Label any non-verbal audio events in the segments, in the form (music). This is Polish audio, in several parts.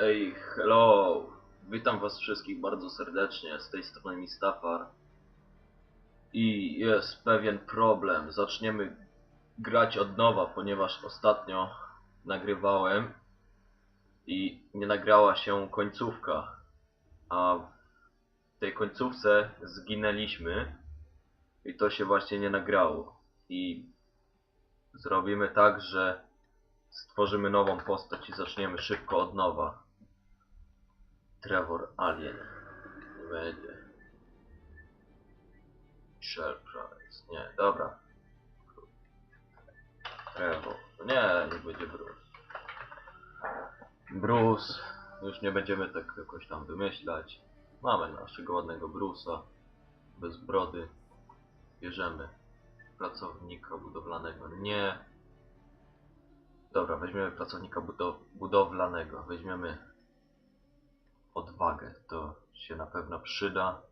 Hej, hello! Witam was wszystkich bardzo serdecznie, z tej strony Mistafar. I jest pewien problem. Zaczniemy grać od nowa, ponieważ ostatnio nagrywałem i nie nagrała się końcówka. A w tej końcówce zginęliśmy i to się właśnie nie nagrało. I zrobimy tak, że stworzymy nową postać i zaczniemy szybko od nowa. Trevor Alien. Nie będzie. Shell Price. Nie, dobra. Trevor. Nie, nie będzie Bruce. Bruce. Już nie będziemy tak jakoś tam wymyślać. Mamy naszego ładnego Bruce'a. Bez brody. Bierzemy pracownika budowlanego. Nie. Dobra, weźmiemy pracownika budo budowlanego. Weźmiemy odwagę. To się na pewno przyda.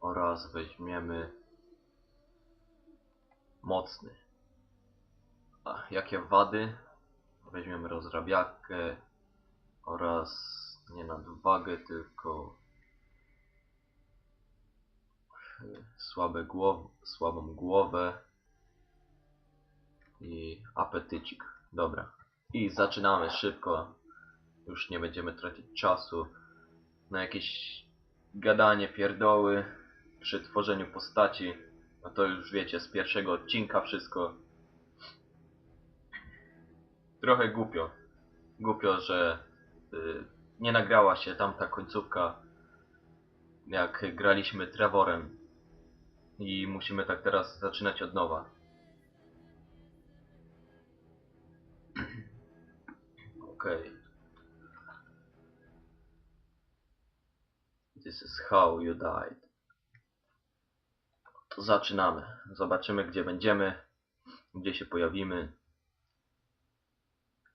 Oraz weźmiemy mocny. A jakie wady? Weźmiemy rozrabiakę oraz nie nadwagę, tylko słabe głow słabą głowę i apetycik. Dobra. I zaczynamy szybko. Już nie będziemy tracić czasu na jakieś gadanie pierdoły przy tworzeniu postaci. No to już wiecie, z pierwszego odcinka wszystko. Trochę głupio. Głupio, że y, nie nagrała się tamta końcówka, jak graliśmy Trevorem. I musimy tak teraz zaczynać od nowa. (clears throat) Okej. This is how you died. To zaczynamy. Zobaczymy gdzie będziemy, gdzie się pojawimy.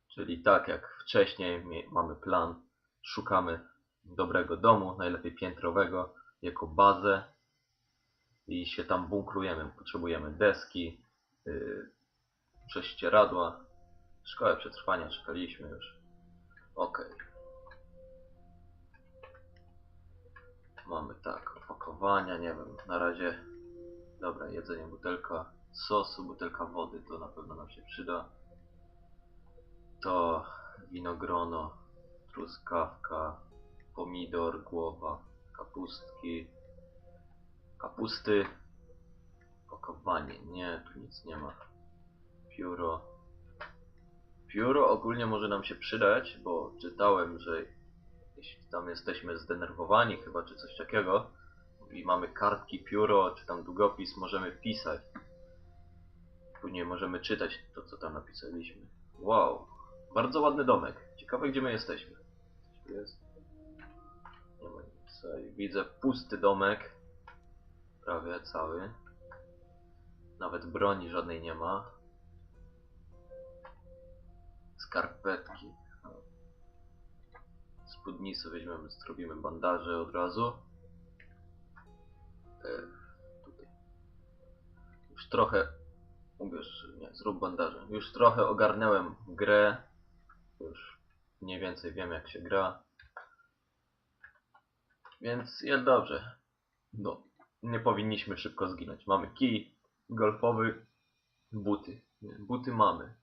Czyli tak jak wcześniej mamy plan, szukamy dobrego domu, najlepiej piętrowego, jako bazę i się tam bunkrujemy. Potrzebujemy deski, yy, prześcieradła, szkołę przetrwania czekaliśmy już. Okej. Mamy tak, opakowania, nie wiem, na razie dobra, jedzenie, butelka sosu, butelka wody, to na pewno nam się przyda. To winogrono, truskawka, pomidor, głowa, kapustki, kapusty, opakowanie, nie, tu nic nie ma. Pióro. Pióro ogólnie może nam się przydać, bo czytałem, że jeśli tam jesteśmy zdenerwowani chyba, czy coś takiego, i mamy kartki, pióro, czy tam długopis, możemy pisać. Później możemy czytać to, co tam napisaliśmy. Wow, bardzo ładny domek. Ciekawe, gdzie my jesteśmy. Jest? Nie ma nic. Widzę pusty domek. Prawie cały. Nawet broni żadnej nie ma. Skarpetki. Spódnicy weźmiemy, zrobimy bandaże od razu. E, tutaj. Już trochę... Ubierz, nie, zrób bandaże. Już trochę ogarnęłem grę. Już mniej więcej wiem jak się gra. Więc jest dobrze. No, nie powinniśmy szybko zginąć. Mamy kij golfowy, buty. Nie, Buty mamy.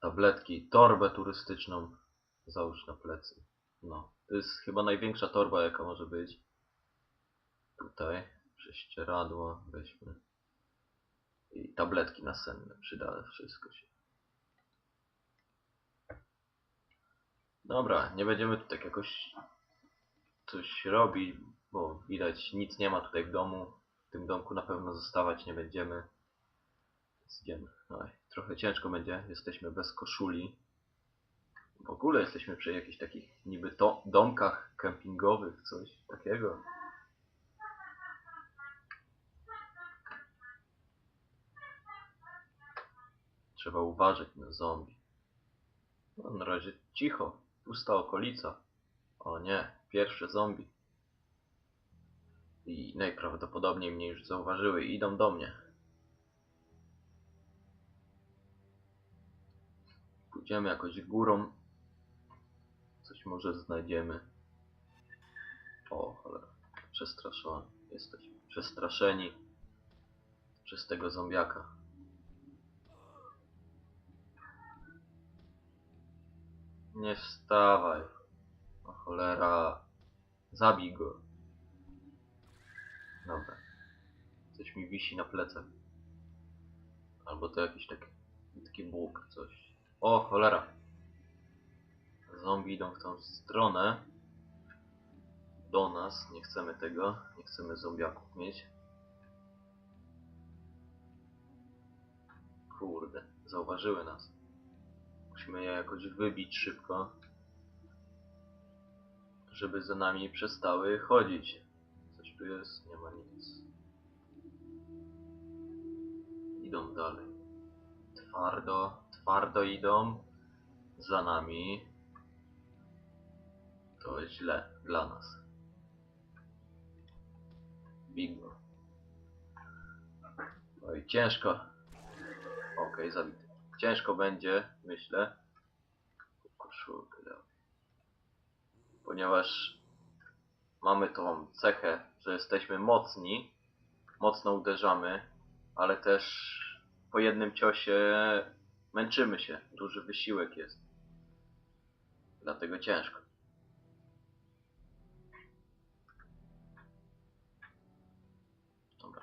Tabletki, torbę turystyczną. Załóż na plecy. No, to jest chyba największa torba jaka może być. Tutaj prześcieradło weźmy. I tabletki nasenne, przyda wszystko się. Dobra, nie będziemy tu tak jakoś coś robić, bo widać nic nie ma tutaj w domu. W tym domku na pewno zostawać nie będziemy. Idziemy. Oj, trochę ciężko będzie, jesteśmy bez koszuli. W ogóle jesteśmy przy jakichś takich niby to domkach kempingowych, coś takiego. Trzeba uważać na zombie. No, na razie cicho, pusta okolica. O nie, pierwsze zombie. I najprawdopodobniej mnie już zauważyły i idą do mnie. Pójdziemy jakoś górą. Może znajdziemy. O, cholera. Przestraszony. Jesteśmy przestraszeni przez tego zombiaka. Nie wstawaj. O cholera. Zabij go. Dobra. Coś mi wisi na plecach. Albo to jakiś taki, taki bóg, coś. O, cholera. Zombie idą w tą stronę. Do nas. Nie chcemy tego. Nie chcemy zombiaków mieć. Kurde. Zauważyły nas. Musimy je jakoś wybić szybko. Żeby za nami przestały chodzić. Coś tu jest? Nie ma nic. Idą dalej. Twardo, twardo idą za nami. To źle dla nas. Bingo. Oj, ciężko. Okej, zabity. Ciężko będzie, myślę. Koszulkę. Ponieważ mamy tą cechę, że jesteśmy mocni, mocno uderzamy, ale też po jednym ciosie męczymy się. Duży wysiłek jest. Dlatego ciężko.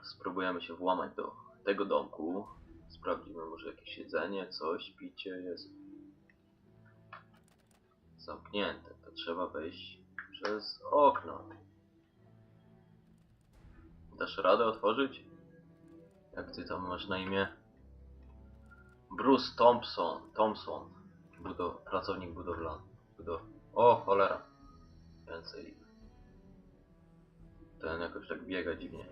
Spróbujemy się włamać do tego domku. Sprawdzimy może jakieś jedzenie, coś, picie jest. Zamknięte, to trzeba wejść przez okno. Dasz radę otworzyć? Jak ty tam masz na imię? Bruce Thompson, Thompson, budow pracownik budowlany. Budow o, cholera. Więcej. Ten jakoś tak biega dziwnie.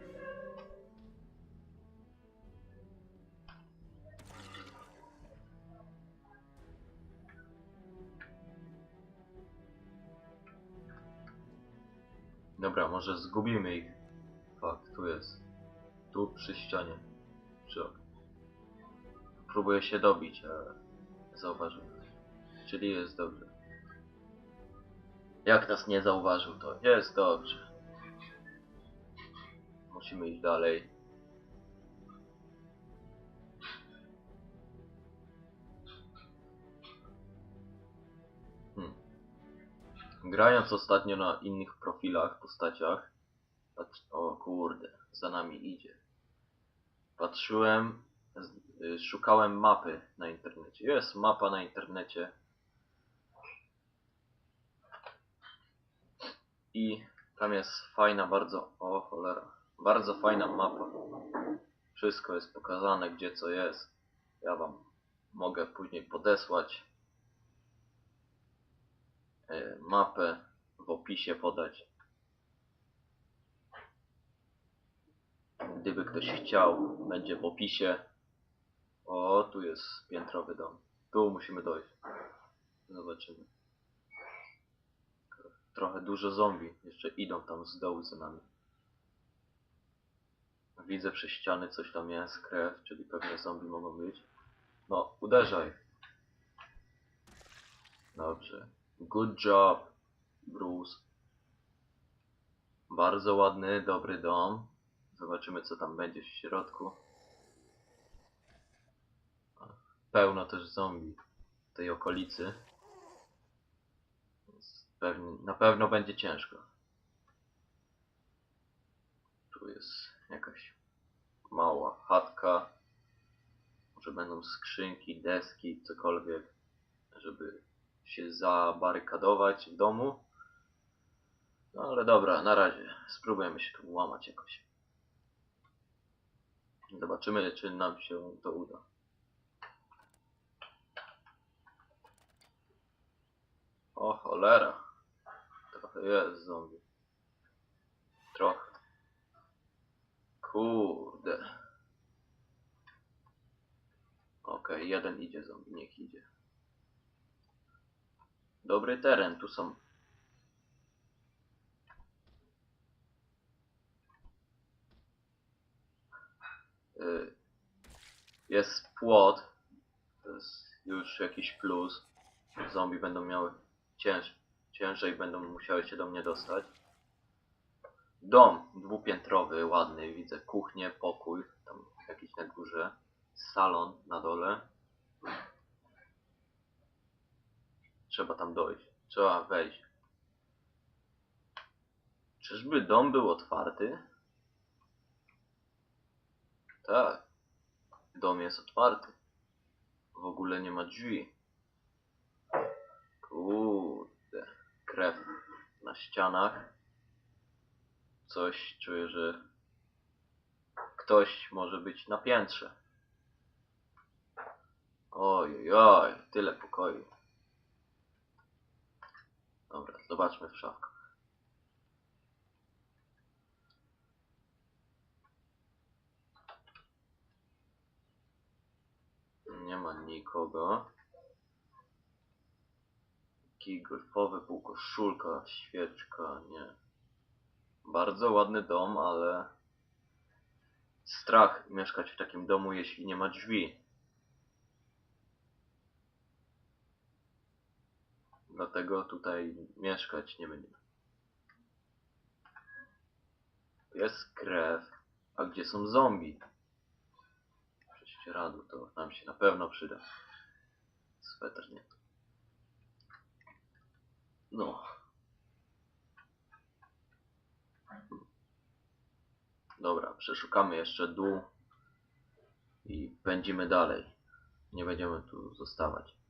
Dobra, może zgubimy ich. Fakt, tu jest. Tu przy ścianie. Próbuję się dobić, ale zauważył. Czyli jest dobrze. Jak nas nie zauważył, to jest dobrze. Musimy iść dalej. Grając ostatnio na innych profilach, postaciach, o kurde, za nami idzie. Patrzyłem, y, szukałem mapy na internecie. Jest mapa na internecie. I tam jest fajna bardzo, o cholera, bardzo fajna mapa. Wszystko jest pokazane, gdzie co jest. Ja wam mogę później podesłać mapę w opisie podać. Gdyby ktoś chciał, będzie w opisie. O, tu jest piętrowy dom. Tu musimy dojść. Zobaczymy. Trochę dużo zombie. Jeszcze idą tam z dołu za nami. Widzę przez ściany coś tam jest, krew, czyli pewnie zombie mogą być. No, uderzaj. Dobrze. Good job, Bruce. Bardzo ładny, dobry dom. Zobaczymy, co tam będzie w środku. Pełno też zombie w tej okolicy. Pewnie, na pewno będzie ciężko. Tu jest jakaś mała chatka. Może będą skrzynki, deski, cokolwiek, żeby się zabarykadować w domu. No ale dobra, na razie. Spróbujemy się tu łamać jakoś. Zobaczymy, czy nam się to uda. O cholera. Trochę jest zombie. Trochę. Kurde. Okej, jeden idzie zombie, niech idzie. Dobry teren, tu są. Y, Jest płot. To jest już jakiś plus. Zombie będą miały cięż, ciężej będą musiały się do mnie dostać. Dom dwupiętrowy, ładny, widzę kuchnię, pokój, tam jakiś na górze, salon na dole. Trzeba tam dojść, trzeba wejść. Czyżby dom był otwarty? Tak, dom jest otwarty. W ogóle nie ma drzwi. Kurde, krew na ścianach. Coś czuję, że ktoś może być na piętrze. Oj, oj, tyle pokoju. Dobra, zobaczmy w szafkach. Nie ma nikogo. Kij golfowy, półkoszulka, świeczka, nie. Bardzo ładny dom, ale strach mieszkać w takim domu, jeśli nie ma drzwi. Dlatego tutaj mieszkać nie będziemy. Jest krew, a gdzie są zombie? Prześcieradło to nam się na pewno przyda. Sweter nie. No. Dobra, przeszukamy jeszcze dół i pędzimy dalej. Nie będziemy tu zostawać.